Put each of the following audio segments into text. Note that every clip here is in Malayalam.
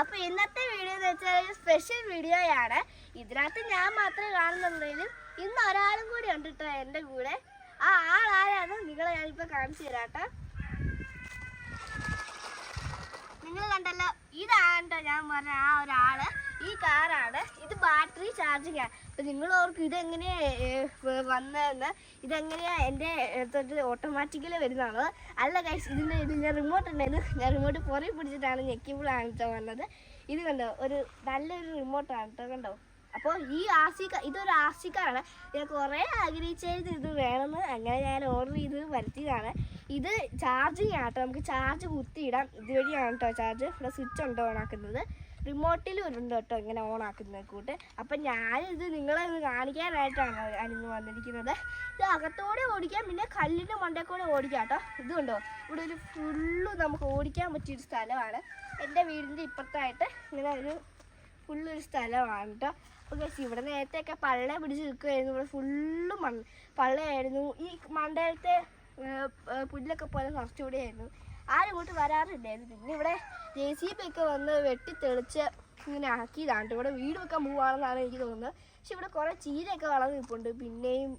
അപ്പൊ ഇന്നത്തെ വീഡിയോ എന്ന് വെച്ചാൽ ഒരു സ്പെഷ്യൽ വീഡിയോയാണ് ഇതിനകത്ത് ഞാൻ മാത്രമേ കാണുന്നുള്ളതിലും ഇന്ന് ഒരാളും കൂടി ഉണ്ട് കേട്ടോ എന്റെ കൂടെ. ആ ആളാരാണ് നിങ്ങളെ ഞാനിപ്പോ കാണിച്ചു തരാട്ടോ നിങ്ങൾ കണ്ടല്ലോ. ഇതാണ് ട്ടോ ഞാൻ പറഞ്ഞ ആ ഒരാൾ. ഈ കാറാണ്. ഇത് ബാറ്ററി ചാർജിങ് ആണ്. അപ്പൊ നിങ്ങൾ ഓർക്കും ഇതെങ്ങനെയാ വന്നതെന്ന്. ഇതെങ്ങനെയാ എന്റെ തൊട്ട് ഓട്ടോമാറ്റിക്കലി വരുന്നതാണ്. അല്ല കൈസ് ഇതിന്റെ ഇത് ഞാൻ റിമോട്ട് ഉണ്ടായിരുന്നു. ഞാൻ റിമോട്ട് പുറകെ പിടിച്ചിട്ടാണ് ഞെക്കിയപ്പോഴാണ് കേട്ടോ വന്നത്. ഇത് കണ്ടോ ഒരു നല്ലൊരു റിമോട്ടാണ് കേട്ടോ കണ്ടോ? അപ്പോൾ ഈ ആർ ഇതൊരു കാറാണ് ഞാൻ കുറേ ആഗ്രഹിച്ചായിരുന്നു ഇത് വേണമെന്ന് അങ്ങനെ ഞാൻ ഓർഡർ ചെയ്ത് വരുത്തിയതാണ്. ഇത് ചാർജിങ് ആട്ടോ നമുക്ക് ചാർജ് കുത്തിയിടാം. ഇതുവഴിയാണ് കേട്ടോ ചാർജ് ഇവിടെ സ്വിച്ച് ഉണ്ട് ഓൺ ആക്കുന്നത്. റിമോട്ടിലും ഉണ്ട് കേട്ടോ ഇങ്ങനെ ഓൺ ആക്കുന്നത് കൂട്ട് അപ്പം ഞാനിത് നിങ്ങളെ ഇത് കാണിക്കാനായിട്ടാണ് അനിന്ന് വന്നിരിക്കുന്നത്. ഇത് അകത്തോടെ ഓടിക്കാം. പിന്നെ കല്ലിന്റെ മണ്ടേക്കൂടെ ഓടിക്കാം കേട്ടോ. ഇതുണ്ടോ ഇവിടെ ഒരു ഫുള്ള് നമുക്ക് ഓടിക്കാൻ പറ്റിയൊരു സ്ഥലമാണ്. എന്റെ വീടിന്റെ ഇപ്പുറത്തായിട്ട് ഇങ്ങനെ ഒരു ഫുള്ളൊരു സ്ഥലമാണ് കേട്ടോ. അപ്പോൾ ഗൈസ് ഇവിടെ നേരത്തെയൊക്കെ പള്ള പിടിച്ച് നിൽക്കുമായിരുന്നു ഇവിടെ ഫുള്ള് മണ്ണ് പള്ളയായിരുന്നു. ഈ മണ്ടേലത്തെ പുല്ലൊക്കെ പോലെ നിറച്ചുകൂടിയായിരുന്നു ആരും ഇങ്ങോട്ട് വരാറില്ലായിരുന്നു. പിന്നെ ഇവിടെ ജെ സി ബി ഒക്കെ വന്ന് വെട്ടി തെളിച്ച് ഇങ്ങനെ ആക്കിയതാണ്. ഇവിടെ വീട് വെക്കാൻ പോവാണെന്നാണ് എനിക്ക് തോന്നുന്നത്. പക്ഷെ ഇവിടെ കുറേ ചീരയൊക്കെ വളർന്നു നിൽപ്പുണ്ട്. പിന്നെയും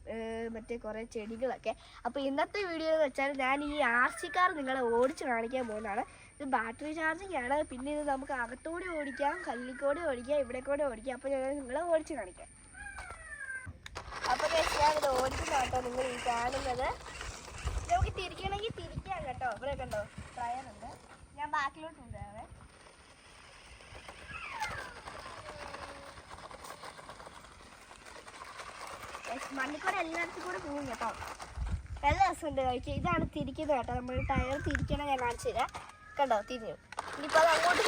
മറ്റേ കുറേ ചെടികളൊക്കെ. അപ്പോൾ ഇന്നത്തെ വീഡിയോ എന്ന് വെച്ചാൽ ഞാൻ ഈ ആർച്ചിക്കാർ നിങ്ങളെ ഓടിച്ചു കാണിക്കാൻ പോകുന്നതാണ്. ഇത് ബാറ്ററി ചാർജിങ് ആണ് പിന്നെ ഇത് നമുക്ക് അകത്തോടെ ഓടിക്കാം കല്ലിക്കോടെ ഓടിക്കാം ഇവിടെ കൂടെ ഓടിക്കാം. അപ്പോൾ ഞാൻ നിങ്ങളെ ഓടിച്ച് കാണിക്കാം. അപ്പോൾ ഞാൻ ഇത് ഓടിക്കുന്ന കേട്ടോ നിങ്ങൾ ഈ കാണുന്നത്. നമുക്ക് തിരിക്കണമെങ്കിൽ തിരിക്കാം കേട്ടോ. ഇവിടെ കണ്ടോ? ടയർ ഉണ്ട്. ഞാൻ ബാക്കിലോട്ട് കൊണ്ടുവരാവേ മണ്ണിക്കൂടെ എല്ലായിടത്തും കൂടെ പോകും കേട്ടോ. നല്ല രസമുണ്ട് കഴിക്കുക ഇതാണ് തിരിക്കുന്നത് കേട്ടോ. നമ്മൾ ടയർ തിരിക്കണം ഞാൻ കാണിച്ചു തരാം. കണ്ടോ തിരിഞ്ഞു. ഇനിയിപ്പോൾ അത് അങ്ങോട്ട്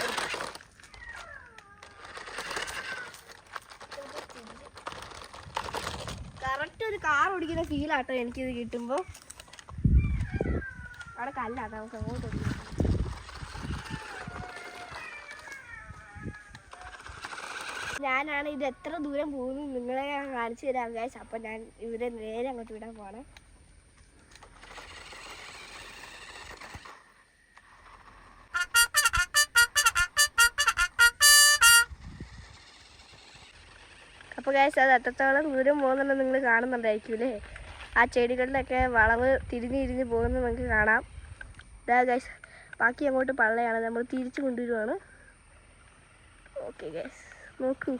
കറക്റ്റ് ഒരു കാർ ഓടിക്കുന്ന ഫീലാട്ടോ എനിക്കിത് കിട്ടുമ്പോൾ അവിടെ കല്ലാട്ടോ നമുക്ക് അങ്ങോട്ട് ഞാനാണ് ഇത് എത്ര ദൂരം പോകുന്നു നിങ്ങളെ കാണിച്ചു തരാം ഗൈസ് അപ്പം ഞാൻ ഇവരെ നേരെ അങ്ങോട്ട് വിടാൻ പോകണം അപ്പോൾ അത് അറ്റത്തോളം ദൂരം പോകുന്നുണ്ടെന്ന് നിങ്ങൾ കാണുന്നുണ്ടായിരിക്കൂലേ ആ ചെടികളിലൊക്കെ വളവ് തിരിഞ്ഞ് തിരിഞ്ഞ് പോകുന്നത് നിങ്ങൾക്ക് കാണാം. ഇതാ ഗൈസ് ബാക്കി അങ്ങോട്ട് പള്ളയാണ്. നമ്മൾ തിരിച്ച് കൊണ്ടുവരുവാണ്. ഓക്കെ ഗൈസ് നോക്കൂ.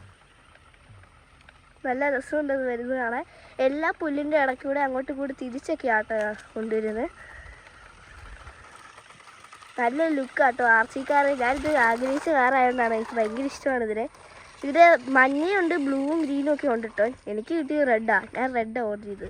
നല്ല രസമുണ്ട് അത് വരുന്നത് കാണാൻ. എല്ലാ പുല്ലിന്റെ ഇടയ്ക്കൂടെ അങ്ങോട്ട് കൂടി തിരിച്ചൊക്കെ ആട്ടോ കൊണ്ടുവരുന്നത്. നല്ല ലുക്കാട്ടോ ആട്ടോ. ആർ സി കാർ ഞാനിത് ആഗ്രഹിച്ച കാറായതുകൊണ്ടാണ് എനിക്ക് ഭയങ്കര ഇഷ്ടമാണ് ഇതിനെ ഇതിൽ മഞ്ഞയുണ്ട് ബ്ലൂവും ഗ്രീനും ഒക്കെ ഉണ്ട് കേട്ടോ എനിക്ക് കിട്ടിയത് റെഡാ ഞാൻ റെഡ് ഓർഡർ ചെയ്ത്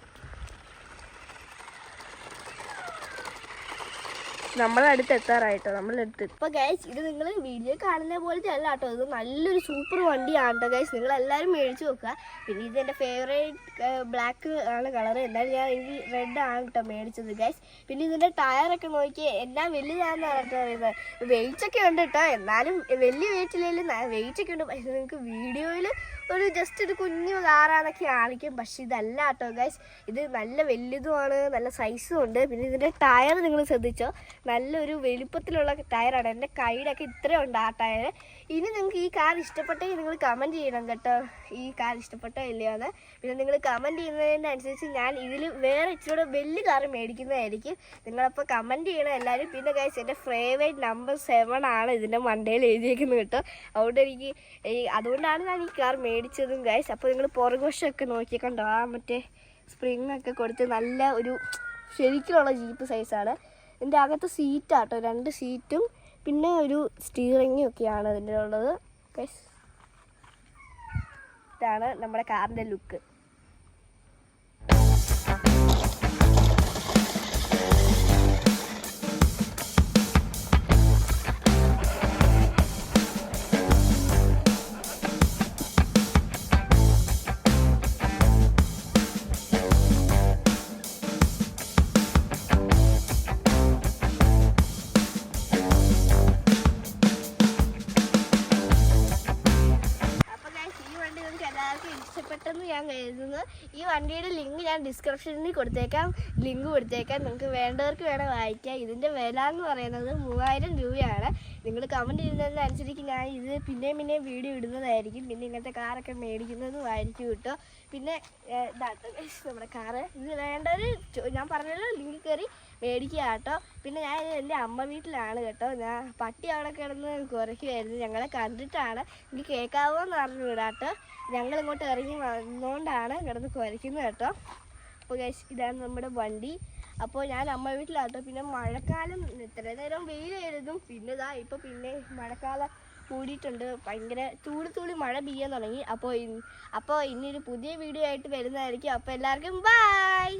നമ്മളടുത്ത് എത്താറായിട്ടോ നമ്മളെടുത്ത്. ഇപ്പൊ ഗൈസ് ഇത് നിങ്ങൾ വീഡിയോ കാണുന്ന പോലത്തെ അല്ല കേട്ടോ ഇത് നല്ലൊരു സൂപ്പർ വണ്ടിയാണ് കേട്ടോ ഗൈസ് നിങ്ങൾ എല്ലാവരും മേടിച്ചു നോക്കുക. പിന്നെ ഇത് എന്റെ ഫേവറേറ്റ് ബ്ലാക്ക് ആണ് കളർ എന്തായാലും ഞാൻ എനിക്ക് റെഡ് ആണ് കേട്ടോ മേടിച്ചത് ഗൈസ് പിന്നെ ഇതിന്റെ ടയറൊക്കെ നോക്കി എന്നാ വലുതാണെന്നാണ് കേട്ടോ പറയുന്നത്. വെയിറ്റ് ഒക്കെ ഉണ്ട് കേട്ടോ എന്നാലും വലിയ വെയിറ്റ് ഇല്ലെങ്കിലും വെയിറ്റ് ഒക്കെ ഉണ്ട്. പക്ഷെ നിങ്ങൾക്ക് വീഡിയോയിൽ ഒരു ജസ്റ്റ് ഒരു കുഞ്ഞു കാറാന്നൊക്കെ കാണിക്കും. പക്ഷെ ഇതല്ല കേട്ടോ ഗൈസ് ഇത് നല്ല വലുതുമാണ് നല്ല സൈസും ഉണ്ട്. പിന്നെ ഇതിന്റെ ടയർ നിങ്ങൾ ശ്രദ്ധിച്ചോ? നല്ലൊരു വലുപ്പത്തിലുള്ള ടയറാണ് എന്റെ കൈയുടെ ഒക്കെ ഇത്രയും ഉണ്ട് ആ ടയർ ഇനി നിങ്ങൾക്ക് ഈ കാർ ഇഷ്ടപ്പെട്ടെങ്കിൽ നിങ്ങൾ കമന്റ് ചെയ്യണം കേട്ടോ. ഈ കാർ ഇഷ്ടപ്പെട്ടോ ഇല്ലയോ എന്ന് പിന്നെ നിങ്ങൾ കമന്റ് ചെയ്യുന്നതിനനുസരിച്ച് ഞാൻ ഇതിൽ വേറെ ഇച്ചിരി വലിയ കാർ മേടിക്കുന്നതായിരിക്കും. നിങ്ങളപ്പോൾ കമന്റ് ചെയ്യണം എല്ലാവരും പിന്നെ കഴിച്ച് എന്റെ ഫേവറേറ്റ് നമ്പർ സെവൻ ആണ് ഇതിന്റെ മണ്ടയിൽ എഴുതിയേക്കുന്നത് കേട്ടോ. അതുകൊണ്ട് എനിക്ക് അതുകൊണ്ടാണ് ഞാൻ ഈ കാർ മേടിച്ചതും ഗൈസ് അപ്പോൾ നിങ്ങൾ പുറകുവശമൊക്കെ നോക്കിയേക്കണ്ടോ കണ്ടോ ആ മറ്റേ സ്പ്രിങ് ഒക്കെ കൊടുത്ത് നല്ല ഒരു ശരിക്കുള്ള ജീപ്പ് സൈസാണ് ഇതിന്റെ അകത്ത് സീറ്റാട്ടോ രണ്ട് സീറ്റും പിന്നെ ഒരു സ്റ്റീറിങ്ങും ഒക്കെയാണ് ഇതിന്റെ ഉള്ളത്. ഗൈസ് ഇതാണ് നമ്മുടെ കാറിന്റെ ലുക്ക്. ഞാൻ കരുതുന്നത് ഈ വണ്ടിയുടെ ലിങ്ക് ഞാൻ ഡിസ്ക്രിപ്ഷനിൽ കൊടുത്തേക്കാം. ലിങ്ക് കൊടുത്തേക്കാം. നിങ്ങൾക്ക് വേണ്ടവർക്ക് വേണം വായിക്കാം. ഇതിന്റെ വില എന്ന് പറയുന്നത് മൂവായിരം രൂപയാണ്. നിങ്ങൾ കമന്റ് ചെയ്യുന്നതിനനുസരിച്ച് ഞാൻ ഇത് പിന്നെയും പിന്നെയും വീഡിയോ ഇടുന്നതായിരിക്കും. പിന്നെ ഇങ്ങനത്തെ കാറൊക്കെ മേടിക്കുന്നതും ആയിരിക്കും കേട്ടോ. പിന്നെ നമ്മുടെ കാറ് ഇത് വേണ്ടവർ ഞാൻ പറഞ്ഞല്ലോ ലിങ്ക് കയറി. മേടിക്കുക കേട്ടോ. പിന്നെ ഞാൻ എന്റെ അമ്മ വീട്ടിലാണ് കേട്ടോ. ഞാൻ പട്ടി അവിടെ കിടന്ന് കുറയ്ക്കുമായിരുന്നു ഞങ്ങളെ കണ്ടിട്ടാണ് എനിക്ക് കേൾക്കാവോ എന്ന് പറഞ്ഞു വിടാട്ടോ ഞങ്ങൾ ഇങ്ങോട്ട് ഇറങ്ങി വന്നുകൊണ്ടാണ് കിടന്ന് കുരയ്ക്കുന്നത് കേട്ടോ. അപ്പോൾ ഇതാണ് നമ്മുടെ വണ്ടി. അപ്പോൾ ഞാൻ അമ്മ വീട്ടിലാട്ടോ പിന്നെ മഴക്കാലം ഇത്ര നേരം വെയിലായിരുന്നു. പിന്നെ ഇതാ ഇപ്പോൾ പിന്നെ മഴക്കാലം കൂടിയിട്ടുണ്ട്. ഭയങ്കര തൂളി തൂളി മഴ പെയ്യാൻ തുടങ്ങി. അപ്പോൾ അപ്പോൾ ഇനി ഒരു പുതിയ വീഡിയോ ആയിട്ട് വരുന്നതായിരിക്കും. അപ്പോൾ എല്ലാവർക്കും ബൈ